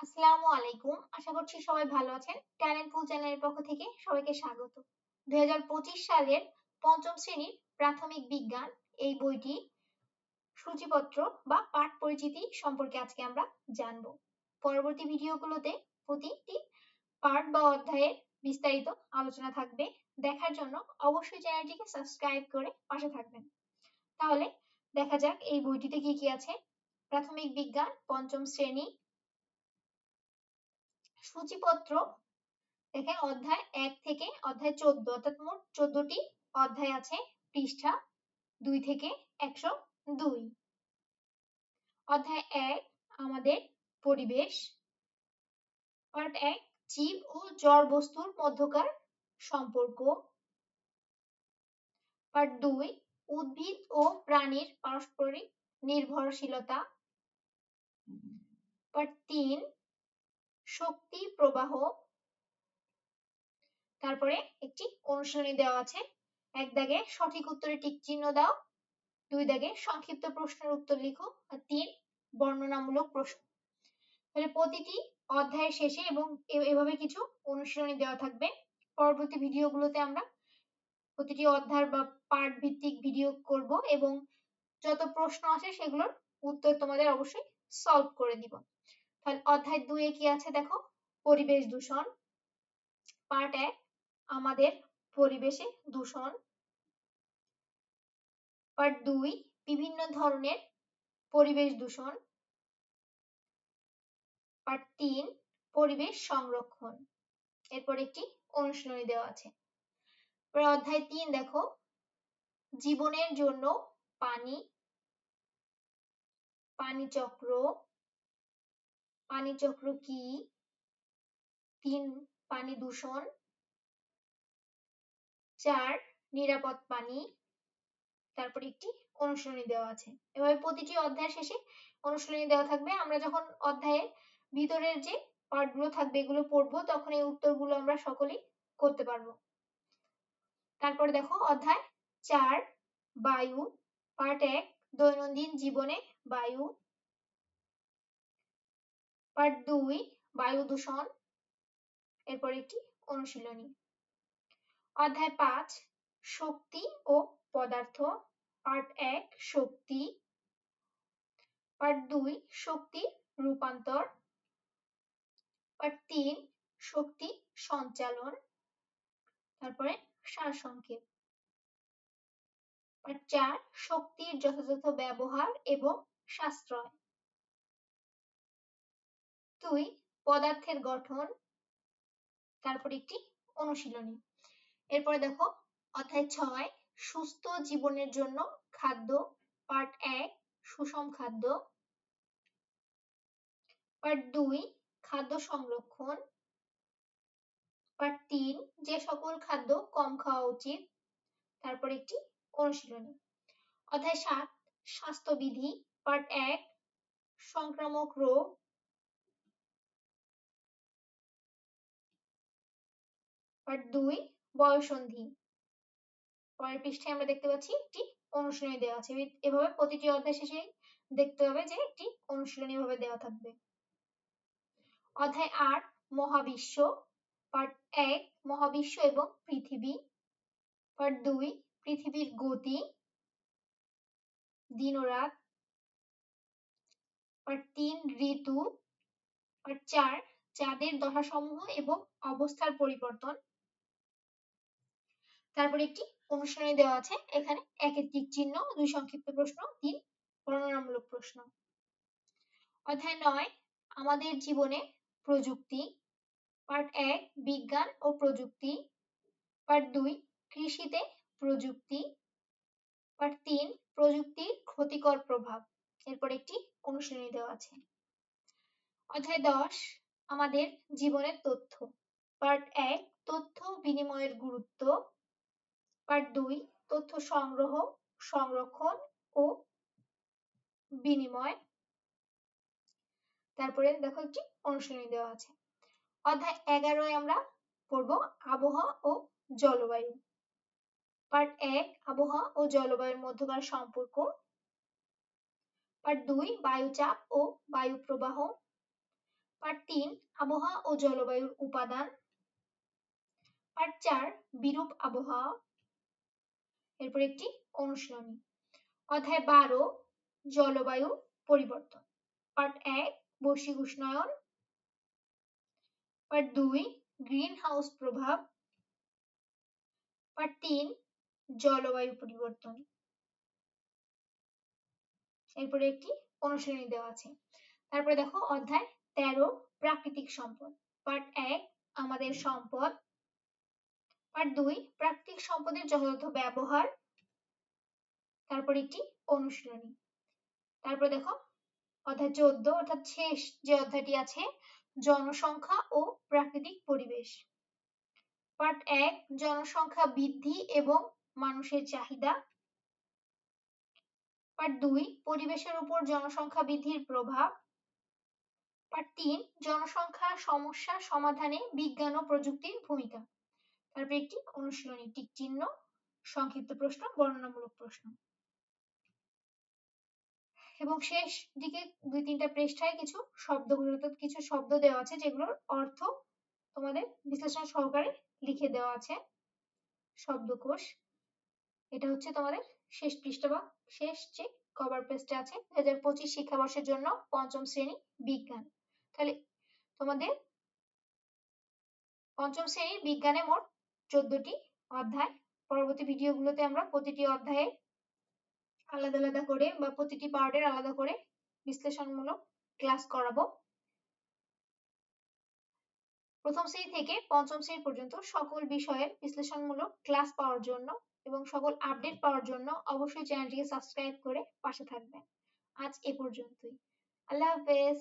আসসালামু আলাইকুম। আশা করছি সবাই ভালো আছেন। ট্যালেন্ট পুল চ্যানেলের পক্ষ থেকে সবাইকে স্বাগত। দুই সালের পঞ্চম শ্রেণির প্রাথমিক বিজ্ঞান এই বইটি সূচিপত্র বা পাঠ পরিচিতি সম্পর্কে আজকে আমরা জানব। পরবর্তী ভিডিওগুলোতে প্রতিটি পাঠ বা অধ্যায়ের বিস্তারিত আলোচনা থাকবে। দেখার জন্য অবশ্যই চ্যানেলটিকে সাবস্ক্রাইব করে পাশে থাকবেন। তাহলে দেখা যাক এই বইটিতে কি কি আছে। প্রাথমিক বিজ্ঞান, পঞ্চম শ্রেণি সূচিপত্র দেখেন অধ্যায় এক থেকে অধ্যায় চোদ্দ, অর্থাৎ মোট চোদ্দটি অধ্যায় আছে পৃষ্ঠা দুই থেকে একশো দুই। অধ্যায় এক, আমাদের পরিবেশ। পার্ট এক, জীব ও জড় বস্তুর মধ্যকার সম্পর্ক। পার্ট দুই, উদ্ভিদ ও প্রাণীর পারস্পরিক নির্ভরশীলতা। পার্ট তিন শক্তি প্রবাহ। তারপরে একটি অনুশীলনী দেওয়া আছে। এক দাগে সঠিক উত্তরে টিক চিহ্ন দাও, দুই দাগে সংক্ষিপ্ত প্রশ্নের উত্তর লিখো, আর তিন বর্ণনামূলক প্রশ্ন। তাহলে প্রতিটি অধ্যায়ের শেষে এবং এভাবে কিছু অনুশীলনী দেওয়া থাকবে। পরবর্তী ভিডিওগুলোতে আমরা প্রতিটি অধ্যায় বা পাঠ ভিত্তিক ভিডিও করব এবং যত প্রশ্ন আসে সেগুলোর উত্তর তোমাদের অবশ্যই সলভ করে দিব। তাহলে অধ্যায় দুয়ে কি আছে দেখো? পরিবেশ দূষণ। পার্ট এক, আমাদের পরিবেশে দূষণ। পার্ট দুই, বিভিন্ন ধরনের পরিবেশ দূষণ। পার্ট তিন, পরিবেশ সংরক্ষণ। এরপর একটি অনুশীলনী দেওয়া আছে। অধ্যায় তিন দেখো। জীবনের জন্য পানি পানি চক্র পানি চক্র কি? তিন, পানি দূষণ। চার, নিরাপদ পানি। তারপর একটি অনুশীলনী দেওয়া আছে। এভাবে প্রতিটি অধ্যায়ের শেষে অনুশীলনী দেওয়া থাকবে। আমরা যখন অধ্যায়ের ভিতরের যে পার্টগুলো থাকবে, এগুলো পড়ব, তখন এই উত্তরগুলো আমরা সকলেই করতে পারব। তারপরে দেখো, অধ্যায় চার, বায়ু, পার্ট এক, দৈনন্দিন জীবনে বায়ু পার্ট দুই বায়ু দূষণ, এরপর একটি অনুশীলনী। অধ্যায় পাঁচ, শক্তি ও পদার্থ পার্ট এক, শক্তি। পার্ট দুই, শক্তি রূপান্তর। পার্ট তিন, শক্তি সঞ্চালন। তারপরে সারসংক্ষেপ পার্ট চার, শক্তির যথাযথ ব্যবহার এবং সাশ্রয়। দুই পদার্থের গঠন, তারপর একটি অনুশীলনী। এরপরে দেখো, অধ্যায় ছয়, সুস্থ জীবনের জন্য খাদ্য পার্ট এক, সুষম খাদ্য। পার্ট দুই, খাদ্য সংরক্ষণ। পার্ট তিন, যে সকল খাদ্য কম খাওয়া উচিত। তারপর একটি অনুশীলনী। অধ্যায় সাত, স্বাস্থ্যবিধি পার্ট এক, সংক্রামক রোগ পার্ট দুই বয়সন্ধি পরের পৃষ্ঠায় আমরা দেখতে পাচ্ছি একটি অনুশীলনী দেওয়া আছে। এভাবে প্রতিটি অধ্যায় শেষে দেখতে হবে যে একটি অনুশীলনী ভাবে দেওয়া থাকবে। অধ্যায় আট, মহাবিশ্ব। পার্ট এক, মহাবিশ্ব এবং পৃথিবী। পার্ট দুই, পৃথিবীর গতি। দিন ও রাত। পার্ট তিন, ঋতু। পার্ট চার, চাঁদের দশাসমূহ এবং অবস্থার পরিবর্তন। তারপর একটি অনুশীলনী দেওয়া আছে। এখানে একের টিক চিহ্ন, দুই সংক্ষিপ্ত প্রশ্ন, তিন বর্ণনামূলক প্রশ্ন। অধ্যায় নয়, আমাদের জীবনে প্রযুক্তি। পার্ট এক, বিজ্ঞান ও প্রযুক্তি। পার্ট দুই, কৃষিতে প্রযুক্তি। পার্ট তিন, প্রযুক্তির ক্ষতিকর প্রভাব। এরপর একটি অনুশীলনী দেওয়া আছে। অধ্যায় দশ, আমাদের জীবনের তথ্য। পার্ট এক, তথ্য বিনিময়ের গুরুত্ব। পার্ট দুই, তথ্য সংগ্রহ, সংরক্ষণ ও বিনিময়। তারপরে দেখো একটি অনুশীলনী দেওয়া আছে। অধ্যায় এগারোয় আমরা পড়ব আবহাওয়া ও জলবায়ু। পার্ট এক, আবহাওয়া ও জলবায়ুর মধ্যকার সম্পর্ক। পার্ট দুই, বায়ুচাপ ও বায়ু প্রবাহ পার্ট তিন, আবহাওয়া ও জলবায়ুর উপাদান। পার্ট চার, বিরূপ আবহাওয়া। এরপর একটি অনুশীলনী। অধ্যায় বারো, জলবায়ু পরিবর্তন। পার্ট এক, বৈশ্বিক উষ্ণায়ন। পার্ট দুই গ্রিন হাউস প্রভাব। পার্ট তিন, জলবায়ু পরিবর্তন। এরপরে একটি অনুশীলনী দেওয়া আছে। তারপরে দেখো অধ্যায় তেরো, প্রাকৃতিক সম্পদ। পার্ট এক, আমাদের সম্পদ। পার্ট দুই, প্রাকৃতিক সম্পদের যথাযথ ব্যবহার। তারপর একটি অনুশীলনী। তারপরে দেখো, অধ্যায় চোদ্দ অর্থাৎ শেষ যে অধ্যায়টি আছে, জনসংখ্যা ও প্রাকৃতিক পরিবেশ। পার্ট এক, জনসংখ্যা বৃদ্ধি এবং মানুষের চাহিদা। পার্ট দুই, পরিবেশের উপর জনসংখ্যা বৃদ্ধির প্রভাব। পার্ট তিন, জনসংখ্যা সমস্যা সমাধানে বিজ্ঞান ও প্রযুক্তির ভূমিকা। তারপর একটি অনুশীলনী টিক চিহ্ন, সংক্ষিপ্ত প্রশ্ন, বর্ণনামূলক প্রশ্ন। এবং শেষ দিকে দুই তিনটা পৃষ্ঠায় কিছু শব্দ কিছু শব্দ দেওয়া আছে, যেগুলোর অর্থ তোমাদের বিশ্লেষণ সহকারে লিখে দেওয়া আছে। শব্দকোষ, এটা হচ্ছে তোমাদের শেষ পৃষ্ঠা বা শেষ যে কভার পেজটা আছে দু হাজার পঁচিশ শিক্ষাবর্ষের জন্য পঞ্চম শ্রেণি বিজ্ঞান। তাহলে তোমাদের পঞ্চম শ্রেণির বিজ্ঞানে মোট চোদ্দটি অধ্যায়। পরবর্তী ভিডিওগুলোতে আমরা প্রতিটি অধ্যায়ে আলাদা আলাদা করে বা প্রতিটি পার্টের আলাদা করে বিশ্লেষণমূলক ক্লাস করাবো। প্রথম শ্রেণি থেকে পঞ্চম শ্রেণি পর্যন্ত সকল বিষয়ের বিশ্লেষণমূলক ক্লাস পাওয়ার জন্য এবং সকল আপডেট পাওয়ার জন্য অবশ্যই চ্যানেলটিকে সাবস্ক্রাইব করে পাশে থাকবেন। আজ এ পর্যন্তই। আল্লাহ হাফেজ।